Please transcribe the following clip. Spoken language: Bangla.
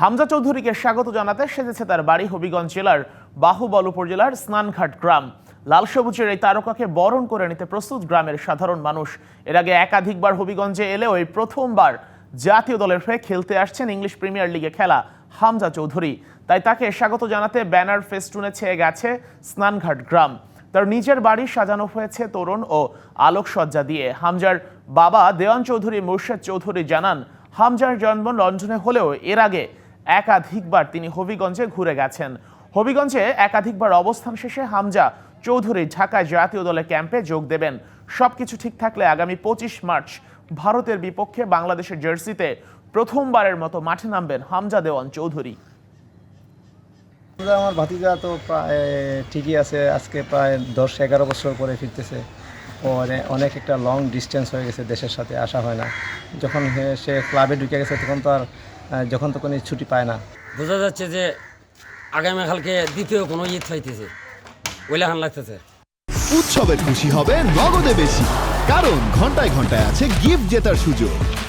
হামজা চৌধুরীকে স্বাগত জানাতে সেজেছে তার বাড়ি হবিগঞ্জ জেলার বাহুবল উপজেলার স্নানঘাট গ্রাম। লাল সবুজের এই তারকাকে বরণ করে নিতে প্রস্তুত গ্রামের সাধারণ মানুষ। এর আগে একাধিকবার হবিগঞ্জে এলেও এই প্রথমবার জাতীয় দলের হয়ে খেলতে আসছেন ইংলিশ প্রিমিয়ার লিগে খেলা হামজা চৌধুরী। তাই তাকে স্বাগত জানাতে ব্যানার ফেস্টুনে ছেয়ে গেছে স্নানঘাট গ্রাম। তার নিজের বাড়ি সাজানো হয়েছে তরুণ ও আলোকসজ্জা দিয়ে। হামজার বাবা দেওয়ান চৌধুরী মুর্শেদ চৌধুরী জানান, হামজার জন্ম লন্ডনে হলেও এর আগে একাধিকবার তিনি হবিগঞ্জে ঘুরে গেছেন। হবিগঞ্জে একাধিকবার অবস্থান শেষে হামজা চৌধুরী ঢাকায় জাতীয় দলের ক্যাম্পে যোগ দেবেন। সবকিছু ঠিক থাকলে আগামী পঁচিশ মার্চ ভারতের বিপক্ষে বাংলাদেশের জার্সিতে প্রথমবারের মতো মাঠে নামবেন হামজা দেওয়ান চৌধুরী। আমার ভাতিজা তো প্রায়, ঠিকই আছে, আজকে প্রায় দশ এগারো বছর পরে ফিরতেছে। ও অনেক একটা লং ডিস্টেন্স হয়ে গেছে দেশের সাথে, আসা হয় না। যখন সে ক্লাবে ঢুকে গেছে, তখন তো আর যখন তখন ছুটি পায় না। বোঝা যাচ্ছে যে আগামীকালকে দ্বিতীয় কোনো ঈদ হইতেছে। ওইলাখান লাগতেছে। উৎসবের খুশি হবে নগদে বেশি। কারণ ঘন্টায় ঘন্টায় আছে গিফট জেতার সুযোগ।